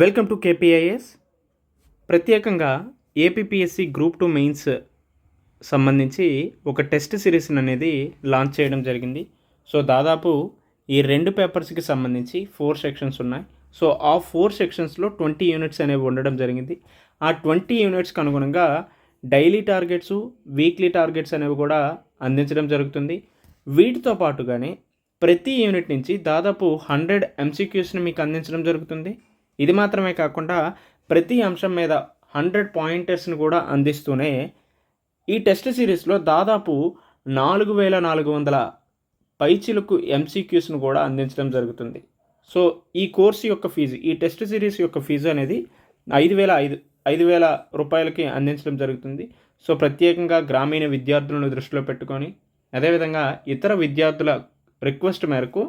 Welcome to KPIS ప్రత్యేకంగా APPSC group two mains సంబంధించి ఒక టెస్ట్ సిరీస్ అనేది లాంచ్ చేయడం జరిగింది. సో దాదాపు ఈ రెండు పేపర్స్కి సంబంధించి ఫోర్ సెక్షన్స్ ఉన్నాయి. సో ఆ ఫోర్ సెక్షన్స్లో ట్వంటీ యూనిట్స్ అనేవి ఉండడం జరిగింది. ఆ ట్వంటీ యూనిట్స్కి అనుగుణంగా డైలీ టార్గెట్స్ వీక్లీ టార్గెట్స్ అనేవి కూడా అందించడం జరుగుతుంది. వీటితో పాటుగానే ప్రతి యూనిట్ నుంచి దాదాపు హండ్రెడ్ ఎంసీక్యూస్ని మీకు అందించడం జరుగుతుంది. ఇది మాత్రమే కాకుండా ప్రతి అంశం మీద హండ్రెడ్ పాయింటర్స్ని కూడా అందిస్తూనే ఈ టెస్ట్ సిరీస్లో దాదాపు నాలుగు వేల నాలుగు వందల పైచిలకు ఎంసీక్యూస్ను కూడా అందించడం జరుగుతుంది. సో ఈ కోర్సు యొక్క ఫీజు ఈ టెస్ట్ సిరీస్ యొక్క ఫీజు అనేది ఐదు వేల ఐదు ఐదు వేల రూపాయలకి అందించడం జరుగుతుంది. సో ప్రత్యేకంగా గ్రామీణ విద్యార్థులను దృష్టిలో పెట్టుకొని అదేవిధంగా ఇతర విద్యార్థుల రిక్వెస్ట్ మేరకు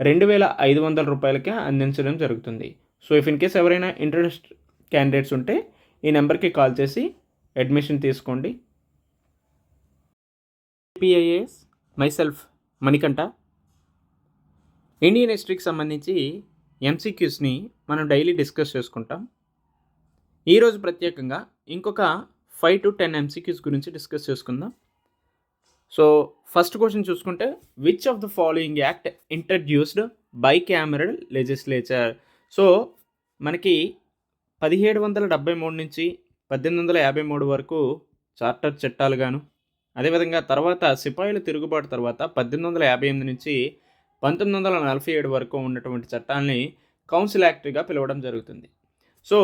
రెండు వేల ఐదు వందల రూపాయలకే అందించడం జరుగుతుంది. సో ఇఫ్ ఇన్ కేస్ ఎవరైనా ఇంట్రెస్ట్ క్యాండిడేట్స్ ఉంటే ఈ నెంబర్కి కాల్ చేసి అడ్మిషన్ తీసుకోండి. పిఐఏఎస్ మైసెల్ఫ్ మణికంఠ ఇండియన్ హిస్టరీకి సంబంధించి ఎంసీక్యూస్ని మనం డైలీ డిస్కస్ చేసుకుంటాం. ఈరోజు ప్రత్యేకంగా ఇంకొక ఫైవ్ టు టెన్ ఎంసీక్యూస్ గురించి డిస్కస్ చేసుకుందాం. సో ఫస్ట్ క్వశ్చన్ చూసుకుంటే which of the following act introduced by cameral legislature so మనకి పదిహేడు వందల డెబ్బై మూడు నుంచి పద్దెనిమిది వందల యాభై మూడు వరకు చార్టర్ చట్టాలు గాను అదేవిధంగా తర్వాత సిపాయిల తిరుగుబాటు తర్వాత పద్దెనిమిది వందల యాభై ఎనిమిది నుంచి పంతొమ్మిది వందల నలభై ఏడు వరకు ఉన్నటువంటి చట్టాన్ని కౌన్సిల్ యాక్ట్గా పిలవడం జరుగుతుంది. సో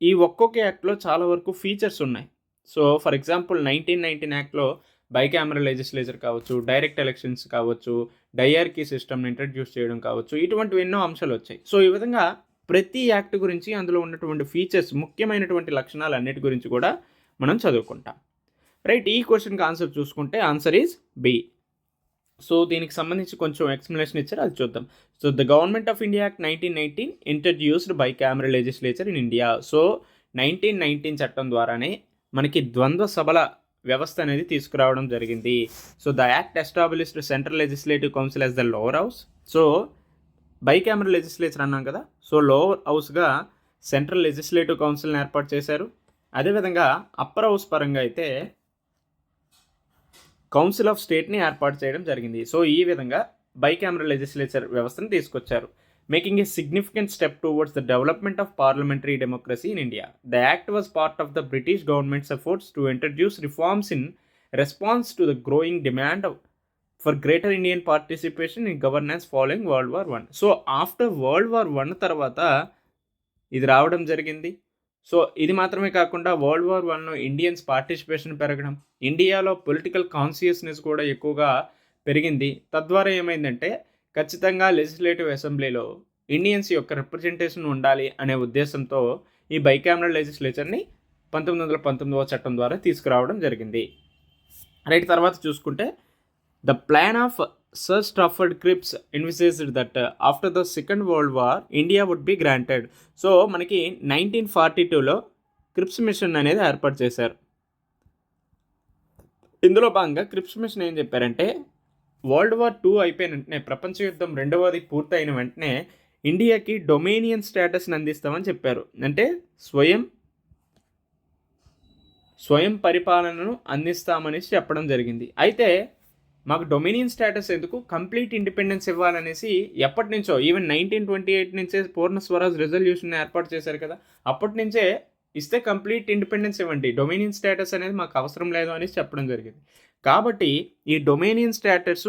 ఈ ఒక్కొక్క యాక్ట్లో చాలా వరకు ఫీచర్స్ ఉన్నాయి. So for example nineteen nineteen యాక్ట్లో బైకామరల్ లెజిస్లేచర్ కావచ్చు డైరెక్ట్ ఎలక్షన్స్ కావచ్చు డైఆర్కీ సిస్టమ్ని ఇంట్రడ్యూస్ చేయడం కావచ్చు ఇటువంటివి ఎన్నో అంశాలు వచ్చాయి. సో ఈ విధంగా ప్రతి యాక్ట్ గురించి అందులో ఉన్నటువంటి ఫీచర్స్ ముఖ్యమైనటువంటి లక్షణాలు అన్నిటి గురించి కూడా మనం చదువుకుంటాం. రైట్ ఈ క్వశ్చన్కి ఆన్సర్ చూసుకుంటే ఆన్సర్ ఈజ్ బి సో దీనికి సంబంధించి కొంచెం ఎక్స్ప్లెనేషన్ ఇచ్చారు అది చూద్దాం. So the government of India act nineteen nineteen introduced by camera legislature in India so nineteen nineteen చట్టం ద్వారానే మనకి ద్వంద్వ సభల వ్యవస్థ అనేది తీసుకురావడం జరిగింది. So the act established central legislative council as the lower house so by camera legislature అన్నాం కదా. సో లోవర్ హౌస్గా సెంట్రల్ లెజిస్లేటివ్ కౌన్సిల్ని ఏర్పాటు చేశారు. అదేవిధంగా అప్పర్ హౌస్ పరంగా అయితే కౌన్సిల్ ఆఫ్ స్టేట్ని ఏర్పాటు చేయడం జరిగింది. సో ఈ విధంగా బైకామరల్ లెజిస్లేచర్ వ్యవస్థను తీసుకొచ్చారు. Making a significant step towards the development of parliamentary democracy in India. The act was part of the British government's efforts to introduce reforms in response to the growing demand for greater Indian participation in governance following World War one. So after World War one తర్వాత ఇది రావడం జరిగింది. So ఇది మాత్రమే కాకుండా world war వన్లో Indians participation పెరగడం ఇండియాలో పొలిటికల్ కాన్షియస్నెస్ కూడా ఎక్కువగా పెరిగింది. తద్వారా ఏమైందంటే ఖచ్చితంగా లెజిస్లేటివ్ అసెంబ్లీలో ఇండియన్స్ యొక్క రిప్రజెంటేషన్ ఉండాలి అనే ఉద్దేశంతో ఈ బైకామరల్ లెజిస్లేచర్ని పంతొమ్మిది వందల పంతొమ్మిదవ చట్టం ద్వారా తీసుకురావడం జరిగింది. రైట్ తర్వాత చూసుకుంటే the plan of sir Stafford Cripps envisaged that after the second World War India would be granted so మనకి నైన్టీన్ ఫార్టీ టూలో క్రిప్స్ మిషన్ అనేది ఏర్పాటు చేశారు. ఇందులో భాగంగా క్రిప్స్ మిషన్ ఏం చెప్పారంటే వరల్డ్ వార్ టూ అయిపోయిన వెంటనే ప్రపంచ యుద్ధం రెండవది పూర్తయిన వెంటనే ఇండియాకి డొమేనియన్ స్టేటస్ని అందిస్తామని చెప్పారు. అంటే స్వయం స్వయం పరిపాలనను అందిస్తామనేసి చెప్పడం జరిగింది. అయితే మాకు డొమినియన్ స్టేటస్ ఎందుకు? కంప్లీట్ ఇండిపెండెన్స్ ఇవ్వాలనేసి ఎప్పటి నుంచో ఈవెన్ నైన్టీన్ ట్వంటీ ఎయిట్ నుంచే పూర్ణ స్వరాజ్ రిజల్యూషన్ ఏర్పాటు చేశారు కదా అప్పటి నుంచే ఇస్తే కంప్లీట్ ఇండిపెండెన్స్ ఇవ్వండి. డొమినియన్ స్టేటస్ అనేది మాకు అవసరం లేదు అనేసి చెప్పడం జరిగింది. కాబట్టి ఈ డొమినియన్ స్టేటస్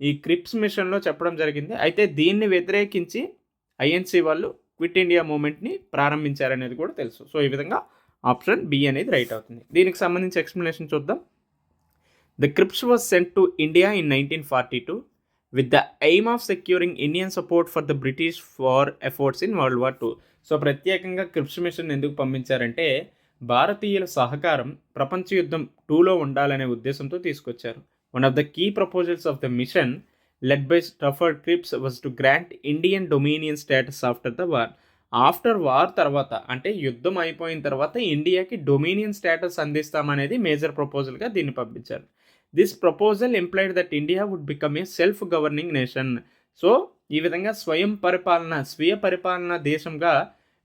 ఈ క్రిప్స్ మిషన్లో చెప్పడం జరిగింది. అయితే దీన్ని వ్యతిరేకించి ఐఎన్సీ వాళ్ళు క్విట్ ఇండియా మూమెంట్ని ప్రారంభించారనేది కూడా తెలుసు. సో ఈ విధంగా ఆప్షన్ బి అనేది రైట్ అవుతుంది. దీనికి సంబంధించి ఎక్స్ప్లెనేషన్ చూద్దాం. The Crips was sent to India in 1942 with the aim of securing Indian support for the British war efforts in World War II. So ప్రత్యేకంగా క్రిప్స్ మిషన్ ఎందుకు పంపించారంటే భారతీయుల సహకారం ప్రపంచ యుద్ధం టూలో ఉండాలనే ఉద్దేశంతో తీసుకొచ్చారు. One of the key proposals of the mission led by Stafford Cripps was to grant Indian dominion status after the war after war తర్వాత అంటే యుద్ధం అయిపోయిన తర్వాత ఇండియాకి డొమినియన్ స్టేటస్ అందిస్తామనేది మేజర్ ప్రపోజల్గా దీన్ని పంపించారు. This proposal employed that India would become a self governing nation so ఈ విధంగా స్వయం పరిపాలన స్వీయ పరిపాలన దేశంగా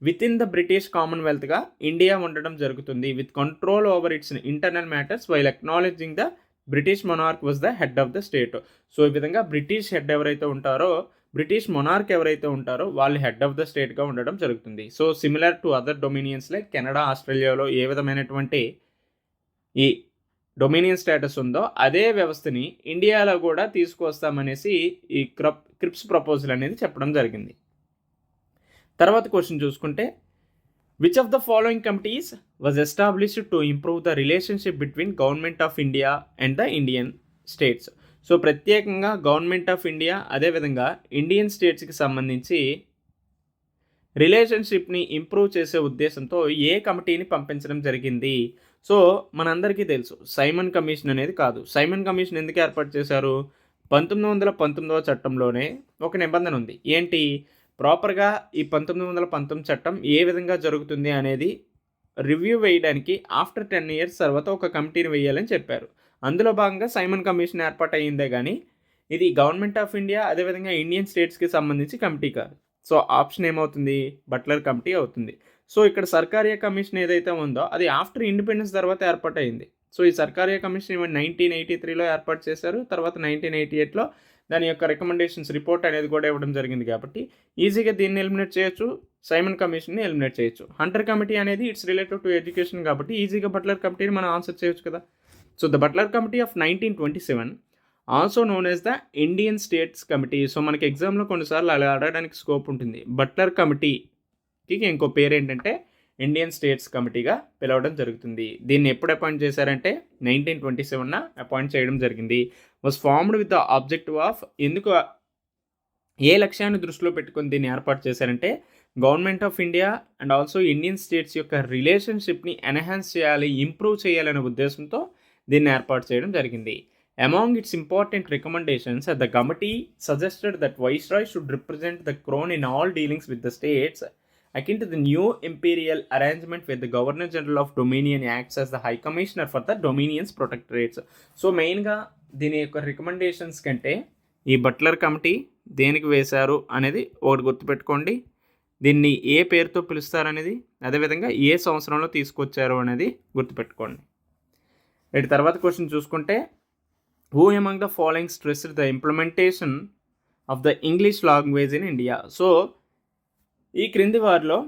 విత్ ఇన్ ద బ్రిటిష్ కామన్వెల్త్గా ఇండియా ఉండడం జరుగుతుంది. With control over its internal matters while acknowledging the British monarch was the head of the state so ఈ విధంగా బ్రిటిష్ హెడ్ ఎవరైతే ఉంటారో బ్రిటిష్ మొనార్క్ ఎవరైతే ఉంటారో వాళ్ళు హెడ్ ఆఫ్ ద స్టేట్గా ఉండడం జరుగుతుంది. So similar to other dominions like Canada ఆస్ట్రేలియాలో ఏ విధమైనటువంటి ఈ డొమినియన్ స్టేటస్ ఉందో అదే వ్యవస్థని ఇండియాలో కూడా తీసుకొస్తామనేసి ఈ క్రప్ క్రిప్స్ ప్రపోజల్ అనేది చెప్పడం జరిగింది. తర్వాత క్వశ్చన్ చూసుకుంటే which of the following committees was established to improve the relationship between government of India and the Indian states so ప్రత్యేకంగా గవర్నమెంట్ ఆఫ్ ఇండియా అదేవిధంగా ఇండియన్ స్టేట్స్కి సంబంధించి రిలేషన్షిప్ని ఇంప్రూవ్ చేసే ఉద్దేశంతో ఏ కమిటీని పంపించడం జరిగింది? సో మనందరికీ తెలుసు సైమన్ కమిషన్ అనేది కాదు. సైమన్ కమిషన్ ఎందుకు ఏర్పాటు చేశారు? పంతొమ్మిది వందల పంతొమ్మిదవ చట్టంలోనే ఒక నిబంధన ఉంది. ఏంటి? ప్రాపర్గా ఈ పంతొమ్మిది వందల పంతొమ్మిది చట్టం ఏ విధంగా జరుగుతుంది అనేది రివ్యూ వేయడానికి ఆఫ్టర్ టెన్ ఇయర్స్ తర్వాత ఒక కమిటీని వేయాలని చెప్పారు. అందులో భాగంగా సైమన్ కమిషన్ ఏర్పాటు అయ్యిందే కానీ ఇది గవర్నమెంట్ ఆఫ్ ఇండియా అదేవిధంగా ఇండియన్ స్టేట్స్కి సంబంధించి కమిటీ కాదు. సో ఆప్షన్ ఏమవుతుంది? బట్లర్ కమిటీ అవుతుంది. సో ఇక్కడ సర్కారియా కమిషన్ ఏదైతే ఉందో అది ఆఫ్టర్ ఇండిపెండెన్స్ తర్వాత ఏర్పాటు అయింది సో ఈ సర్కారియా కమిషన్ నైన్టీన్ ఎయిటీ త్రీలో ఏర్పాటు చేశారు తర్వాత నైన్టీన్ ఎయిటీ ఎయిట్లో దాని యొక్క రికమెండేషన్స్ రిపోర్ట్ అనేది కూడా ఇవ్వడం జరిగింది కాబట్టి ఈజీగా దీన్ని ఎలిమినేట్ చేయొచ్చు సైమన్ కమిషన్ని ఎలిమినేట్ చేయొచ్చు. హంటర్ కమిటీ అనేది ఇట్స్ రిలేటెడ్ టు ఎడ్యుకేషన్ కాబట్టి ఈజీగా బట్లర్ కమిటీని మనం ఆన్సర్ చేయొచ్చు కదా. So the Butler committee of nineteen twenty seven also known as the Indian states committee. So మనకి ఎగ్జామ్లో కొన్నిసార్లు అలా అడగడానికి స్కోప్ ఉంటుంది. బట్లర్ కమిటీ కమిటీకి ఇంకో పేరు ఏంటంటే ఇండియన్ స్టేట్స్ కమిటీగా పిలవడం జరుగుతుంది. దీన్ని ఎప్పుడు అపాయింట్ చేశారంటే నైన్టీన్ ట్వంటీ సెవెన్న అపాయింట్ చేయడం జరిగింది. Was formed with the objective of ఎందుకు ఏ లక్ష్యాన్ని దృష్టిలో పెట్టుకొని దీన్ని ఏర్పాటు చేశారంటే government of India and also Indian states యొక్క రిలేషన్షిప్ని ఎన్హాన్స్ చేయాలి ఇంప్రూవ్ చేయాలనే ఉద్దేశంతో దీన్ని ఏర్పాటు చేయడం జరిగింది. Among its important recommendations the committee suggested that viceroy should represent the crown in all dealings with the states akin to the new imperial arrangement where the governor general of dominion acts as the high commissioner for the dominions protectorates so మెయిన్గా దీని యొక్క రికమెండేషన్స్ కంటే ఈ Butler committee దేనికి వేశారు అనేది ఒకటి గుర్తుపెట్టుకోండి. దీన్ని ఏ పేరుతో పిలుస్తారనేది అదేవిధంగా ఏ సంవత్సరంలో తీసుకొచ్చారు అనేది గుర్తుపెట్టుకోండి. ఇటు తర్వాత క్వశ్చన్ చూసుకుంటే who among the following stress the implementation of the English language in India so ఈ క్రింది వారిలో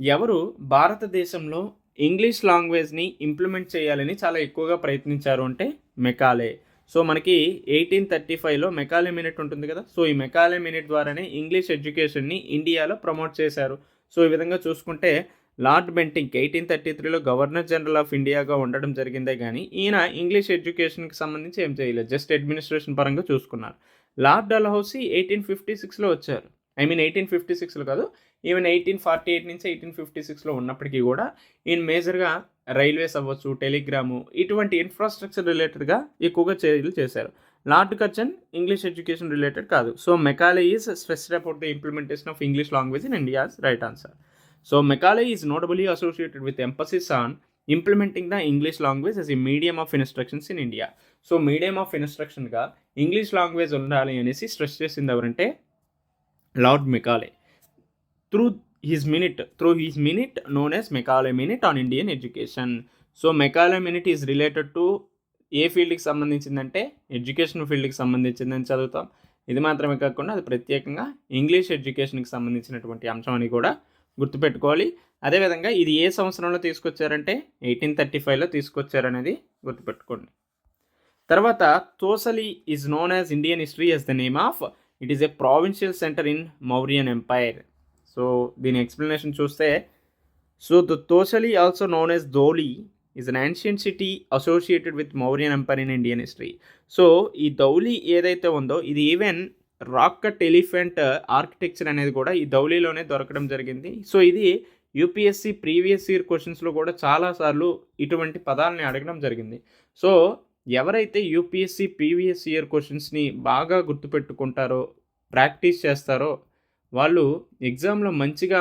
ఎవరు భారతదేశంలో ఇంగ్లీష్ లాంగ్వేజ్ని ఇంప్లిమెంట్ చేయాలని చాలా ఎక్కువగా ప్రయత్నించారు అంటే మెకాలే. సో మనకి ఎయిటీన్ థర్టీ ఫైవ్లో మెకాలే మినిట్ ఉంటుంది కదా? సో ఈ మెకాలే మినిట్ ద్వారానే ఇంగ్లీష్ ఎడ్యుకేషన్ని ఇండియాలో ప్రమోట్ చేశారు. సో ఈ విధంగా చూసుకుంటే లార్డ్ బెంటింగ్ ఎయిటీన్ థర్టీ త్రీలో గవర్నర్ జనరల్ ఆఫ్ ఇండియాగా ఉండడం జరిగిందే కానీ ఈయన ఇంగ్లీష్ ఎడ్యుకేషన్కి సంబంధించి ఏం చేయలేదు. జస్ట్ అడ్మినిస్ట్రేషన్ పరంగా చూసుకున్నారు. లార్డ్ డల్హౌసీ ఎయిటీన్ ఫిఫ్టీ సిక్స్లో వచ్చారు. ఐ మీన్ ఎయిటీన్ ఫిఫ్టీ సిక్స్లో కాదు ఈవెన్ ఎయిటీన్ ఫార్టీ ఎయిట్ నుంచి ఎయిటీన్ ఫిఫ్టీ సిక్స్లో ఉన్నప్పటికీ కూడా ఈయన మేజర్గా రైల్వేస్ అవ్వచ్చు టెలిగ్రాము ఇటువంటి ఇన్ఫ్రాస్ట్రక్చర్ రిలేటెడ్గా ఎక్కువగా చర్యలు చేశారు. Lord Curzon English education related కాదు. So Macaulay is specified about the implementation of English language in India's right answer so Macaulay is notably associated with emphasis on implementing the English language as ఈ medium of instructions in India so medium of ఇన్స్ట్రక్షన్గా English language ఉండాలి అనేసి stress చేసింది ఎవరంటే lord Macaulay through his minute through his minute known as Macaulay minute on Indian education so Macaulay minute is related to ఏ ఫీల్డ్కి సంబంధించిందంటే education ఫీల్డ్కి సంబంధించిందని చదువుతాం. ఇది మాత్రమే కాకుండా అది ప్రత్యేకంగా ఇంగ్లీష్ ఎడ్యుకేషన్కి సంబంధించినటువంటి అంశం అని కూడా గుర్తుపెట్టుకోవాలి. అదేవిధంగా ఇది ఏ సంవత్సరంలో తీసుకొచ్చారంటే ఎయిటీన్ థర్టీ ఫైవ్లో తీసుకొచ్చారనేది గుర్తుపెట్టుకోండి. తర్వాత Tosali is known as Indian history as the name of it is a provincial centre in Mauryan empire so దీని ఎక్స్ప్లెనేషన్ చూస్తే so the Tosali also known as Dhauli is an ancient city associated with Mauryan empire in Indian history so ఈ ధౌలీ ఏదైతే ఉందో ఇది even rock cut elephant architecture అనేది కూడా ఈ ధౌలీలోనే దొరకడం జరిగింది. సో ఇది యూపీఎస్సి ప్రీవియస్ ఇయర్ క్వశ్చన్స్లో కూడా చాలాసార్లు ఇటువంటి పదాలని అడగడం జరిగింది. సో ఎవరైతే యూపీఎస్సి ప్రీవియస్ ఇయర్ క్వశ్చన్స్ని బాగా గుర్తుపెట్టుకుంటారో ప్రాక్టీస్ చేస్తారో వాళ్ళు ఎగ్జామ్లో మంచిగా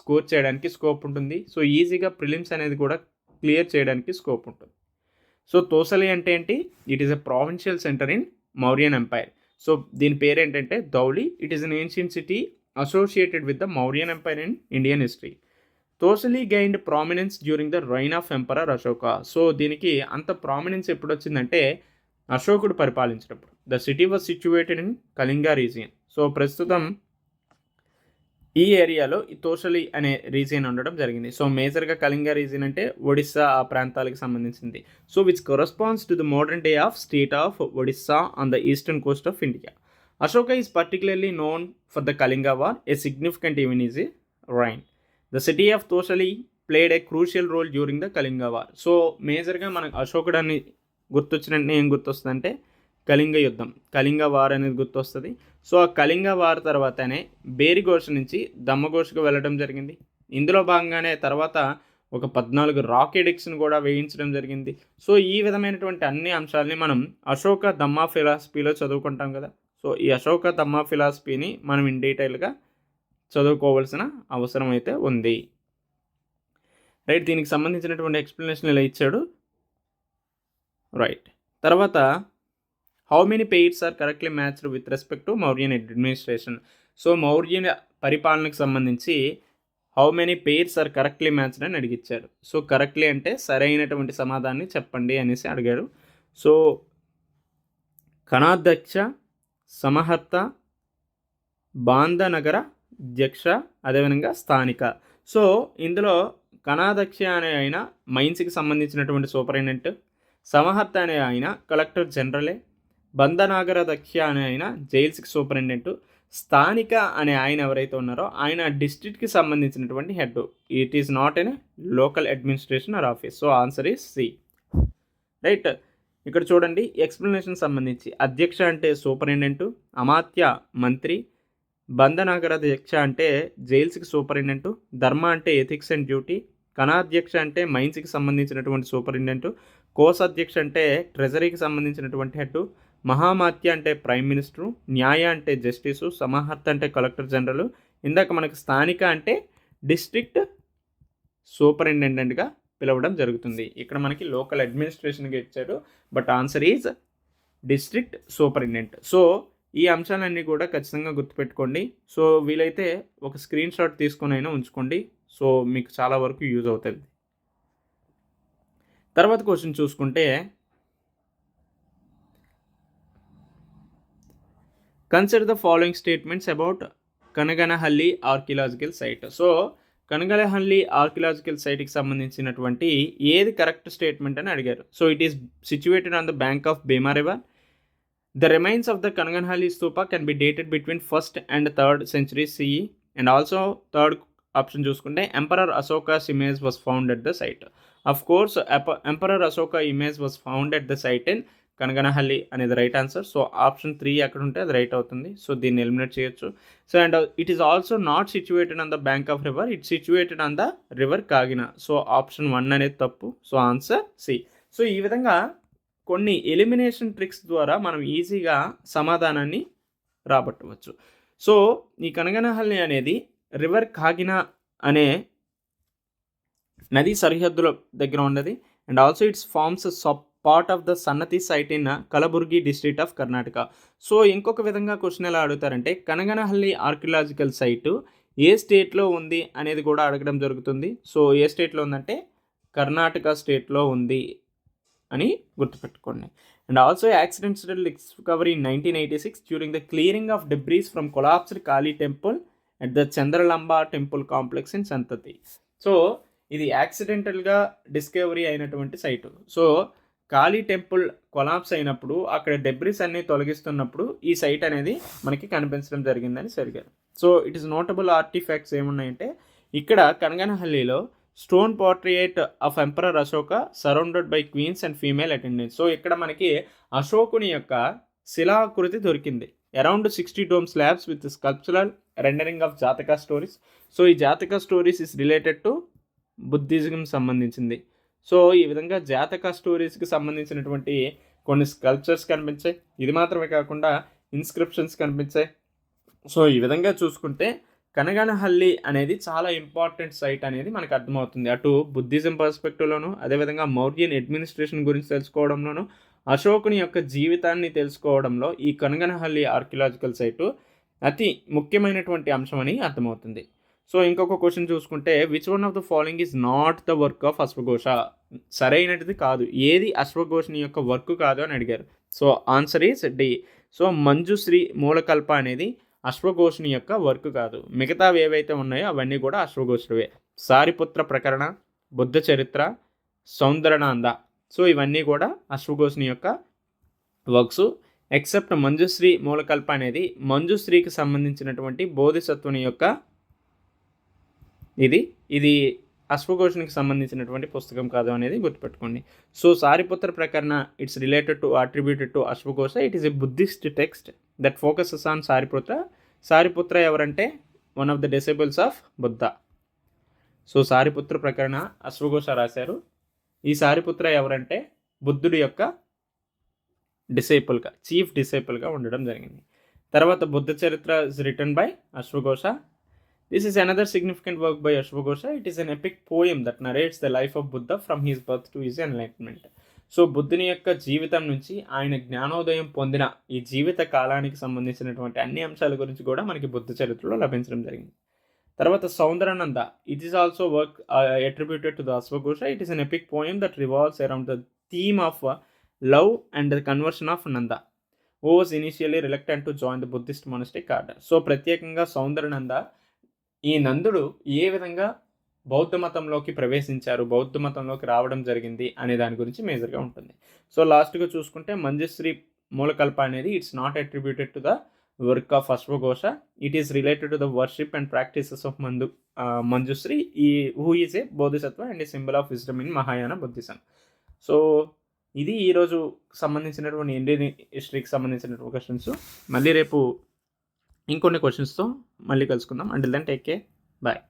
స్కోర్ చేయడానికి స్కోప్ ఉంటుంది. సో ఈజీగా ప్రిలిమ్స్ అనేది కూడా క్లియర్ చేయడానికి స్కోప్ ఉంటుంది. సో తోసలి అంటే ఏంటి? It is a provincial centre in Mauryan empire so దీని పేరు ఏంటంటే Dhauli it is an ancient city associated with the Mauryan empire in Indian history Tosali gained prominence during the reign of emperor Ashoka so దీనికి అంత prominence ఎప్పుడు వచ్చిందంటే అశోకుడు పరిపాలించినప్పుడు. The city was situated in Kalinga region so ప్రస్తుతం ఈ ఏరియాలో ఈ తోషలి అనే రీజియన్ ఉండడం జరిగింది. సో మేజర్గా కళింగ రీజియన్ అంటే ఒడిస్సా ఆ ప్రాంతాలకు సంబంధించింది. So which corresponds to the modern day of state of Odisha on the eastern coast of India Ashoka is particularly known for the Kalinga war a significant event his reign the city of Toshali played a crucial role during the Kalinga war so మేజర్గా మనకు అశోకుడు అని గుర్తొచ్చినట్టు ఏం గుర్తొస్తుందంటే కళింగ యుద్ధం. Kalinga war అనేది గుర్తొస్తుంది. So ఆ Kalinga war తర్వాతనే బేరిఘోష నుంచి దమ్మఘోషకు వెళ్ళడం జరిగింది. ఇందులో భాగంగానే తర్వాత ఒక పద్నాలుగు రాకెడిక్స్ని కూడా వేయించడం జరిగింది. సో ఈ విధమైనటువంటి అన్ని అంశాలని మనం అశోక దమ్మా ఫిలాసఫీలో చదువుకుంటాం కదా. సో ఈ అశోక దమ్మా ఫిలాసఫీని మనం ఇన్ డీటెయిల్గా చదువుకోవాల్సిన అవసరం అయితే ఉంది. రైట్ దీనికి సంబంధించినటువంటి ఎక్స్ప్లెనేషన్ ఇలా ఇచ్చాడు. రైట్. తర్వాత how many pairs are correctly matched with respect to Mauryan administration so Mauryan పరిపాలనకు సంబంధించి how many pairs are correctly matched అని అడిగిచ్చాడు సో కరెక్ట్లీ అంటే సరైనటువంటి సమాధానాన్ని చెప్పండి అనేసి అడిగాడు. సో కణాధ్యక్ష సమహర్త బాంధనగర అధ్యక్ష అదేవిధంగా స్థానిక. సో ఇందులో కణాధ్యక్ష అనే ఆయన మైన్స్కి సంబంధించినటువంటి సూపరింటెండెంట్ సమహర్త అనే ఆయన కలెక్టర్ జనరలే బంధనాగర దక్ష అనే ఆయన జైల్స్కి సూపరింటెండెంట్ స్థానిక అనే ఆయన ఎవరైతే ఉన్నారో ఆయన డిస్ట్రిక్ట్కి సంబంధించినటువంటి head. It is not an local administration or office so answer is C right ఇక్కడ చూడండి ఎక్స్ప్లెనేషన్ సంబంధించి. అధ్యక్ష అంటే సూపరింటెండెంట్ అమాత్య మంత్రి బంధనాగర అధ్యక్ష అంటే జైల్స్కి సూపరింటెండెంట్ ధర్మ అంటే ఎథిక్స్ అండ్ డ్యూటీ కణాధ్యక్ష అంటే మైన్స్కి సంబంధించినటువంటి సూపరింటెండెంట్ కోశాధ్యక్ష అంటే ట్రెజరీకి సంబంధించినటువంటి హెడ్ మహామాత్య అంటే ప్రైమ్ మినిస్టరు న్యాయ అంటే జస్టిసు సమాహర్త అంటే కలెక్టర్ జనరల్. ఇందాక మనకు స్థానిక అంటే డిస్ట్రిక్ట్ సూపరింటెండెంట్గా పిలవడం జరుగుతుంది. ఇక్కడ మనకి లోకల్ అడ్మినిస్ట్రేషన్గా ఇచ్చాడు but answer is district superintendent. So ఈ అంశాలన్నీ కూడా ఖచ్చితంగా గుర్తుపెట్టుకోండి. సో వీలైతే ఒక స్క్రీన్ షాట్ తీసుకొని అయినా ఉంచుకోండి. సో మీకు చాలా వరకు యూజ్ అవుతుంది. తర్వాత క్వశ్చన్ చూసుకుంటే consider the following statements about Kanaganahalli archaeological site so Kanaganahalli archaeological సైట్కి సంబంధించినటువంటి ఏది కరెక్ట్ స్టేట్మెంట్ అని అడిగారు. So it is situated on the bank of Bhima river the remains of the Kanaganahalli stupa can be dated between first and third century CE and also third option చూసుకుంటే emperor Ashoka image was found at the site of course emperor Ashoka image was found at the site in Kanaganahalli అనేది right answer so option three అక్కడ ఉంటే అది right అవుతుంది. So దీన్ని eliminate చేయొచ్చు. So and it is also not situated on the bank of river it situated on the river Kagina so option one అనేది తప్పు. So answer C so ఈ విధంగా కొన్ని ఎలిమినేషన్ ట్రిక్స్ ద్వారా మనం ఈజీగా సమాధానాన్ని రాబట్టవచ్చు. సో ఈ కనగనహల్లి అనేది రివర్ కాగిన అనే నది సరిహద్దుల దగ్గర ఉన్నది and also it's forms sub part of the Sannati site in Kalaburagi district of Karnataka so ఇంకొక విధంగా క్వశ్చన్ ఎలా అడుగుతారంటే కనగనహల్లి ఆర్కియలాజికల్ సైటు ఏ స్టేట్లో ఉంది అనేది కూడా అడగడం జరుగుతుంది. సో ఏ స్టేట్లో ఉందంటే కర్ణాటక స్టేట్లో ఉంది అని గుర్తుపెట్టుకోండి. And also accidental discovery nineteen eighty six during the clearing of debris from collapsed Kali temple at the Chandralamba temple complex in Sannati so ఇది యాక్సిడెంటల్గా డిస్కవరీ అయినటువంటి site so Kali temple collapse అయినప్పుడు అక్కడ డెబ్రిస్ అన్ని తొలగిస్తున్నప్పుడు ఈ site అనేది మనకి కనిపించడం జరిగిందని సరిగారు so it is notable artifacts ఏమున్నాయంటే ఇక్కడ కనగనహల్లిలో stone portrait of emperor Ashoka surrounded by queens and female attendants so ఇక్కడ మనకి అశోకుని యొక్క శిలాకృతి దొరికింది. Around sixty dome slabs with sculptural rendering of Jataka stories so ఈ Jataka stories is related to Buddhism సంబంధించింది. So ఈ విధంగా జాతక స్టోరీస్కి సంబంధించినటువంటి కొన్ని స్కల్ప్చర్స్ కనిపించాయి. ఇది మాత్రమే కాకుండా ఇన్స్క్రిప్షన్స్ కనిపించాయి. సో ఈ విధంగా చూసుకుంటే కనగనహల్లి అనేది చాలా ఇంపార్టెంట్ సైట్ అనేది మనకు అర్థమవుతుంది. అటు బుద్ధిజం పర్స్పెక్టివ్లోను అదేవిధంగా మౌర్యన్ అడ్మినిస్ట్రేషన్ గురించి తెలుసుకోవడంలోను అశోకుని యొక్క జీవితాన్ని తెలుసుకోవడంలో ఈ కనగనహల్లి ఆర్కియలాజికల్ సైటు అతి ముఖ్యమైనటువంటి అంశం అని అర్థమవుతుంది. సో ఇంకొక క్వశ్చన్ చూసుకుంటే which one of the following is not the work of అశ్వఘోష సరైనది కాదు. ఏది అశ్వఘోషని యొక్క వర్క్ కాదు అని అడిగారు. So answer is D so Manjushri Mulakalpa అనేది అశ్వఘోషుని యొక్క వర్క్ కాదు. మిగతావి ఏవైతే ఉన్నాయో అవన్నీ కూడా అశ్వఘోషుడివే. సారిపుత్ర ప్రకరణ బుద్ధ చరిత్ర సౌందరణాంద సో ఇవన్నీ కూడా అశ్వఘోషుని యొక్క వర్క్స్ ఎక్సెప్ట్ మంజుశ్రీ మూలకల్ప అనేది మంజుశ్రీకి సంబంధించినటువంటి బోధిసత్వుని యొక్క ఇది ఇది అశ్వఘోషణకి సంబంధించినటువంటి పుస్తకం కాదు అనేది గుర్తుపెట్టుకోండి. So Sariputra Prakarana it's related to attributed to అశ్వఘోష it is a Buddhist text that focuses on Sariputra Sariputra ఎవరంటే? One of the disciples of Buddha so Sariputra Prakarana అశ్వఘోష రాశారు. ఈ సారిపుత్ర ఎవరంటే? బుద్ధుడి యొక్క డిసేపుల్గా చీఫ్ డిసేపుల్గా ఉండడం జరిగింది. తర్వాత బుద్ధ చరిత్ర is written by అశ్వఘోష. This is another significant work by అశ్వఘోష it is an epic poem that narrates the life of Buddha from his birth to his enlightenment so బుద్ధుని యొక్క జీవితం నుంచి ఆయన జ్ఞానోదయం పొందిన ఈ జీవిత కాలానికి సంబంధించినటువంటి అన్ని అంశాల గురించి కూడా మనకి బుద్ధ చరిత్రలో లభించడం జరిగింది. తర్వాత Saundarananda. It is also work attributed to the అశ్వఘోష it is an epic poem that revolves around the theme of love and the conversion of Nanda was initially reluctant to join the Buddhist monastic order so ప్రత్యేకంగా సౌందరనంద ఈ నందుడు ఏ విధంగా బౌద్ధ మతంలోకి ప్రవేశించారు బౌద్ధ మతంలోకి రావడం జరిగింది అనే దాని గురించి మేజర్గా ఉంటుంది. సో లాస్ట్గా చూసుకుంటే మంజశ్రీ మూలకల్ప అనేది it's not attributed to the work of అశ్వఘోష. It is related to the worship and practices of మందు మంజుశ్రీ. ఈ who is a bodhisattva and a symbol of wisdom in Mahayana Buddhism. So ఇది ఈరోజు సంబంధించినటువంటి ఇండియన్ హిస్టరీకి సంబంధించినటువంటి questions మళ్ళీ రేపు ఇంకొన్ని క్వశ్చన్స్తో మళ్ళీ కలుసుకుందాం. Until then take care bye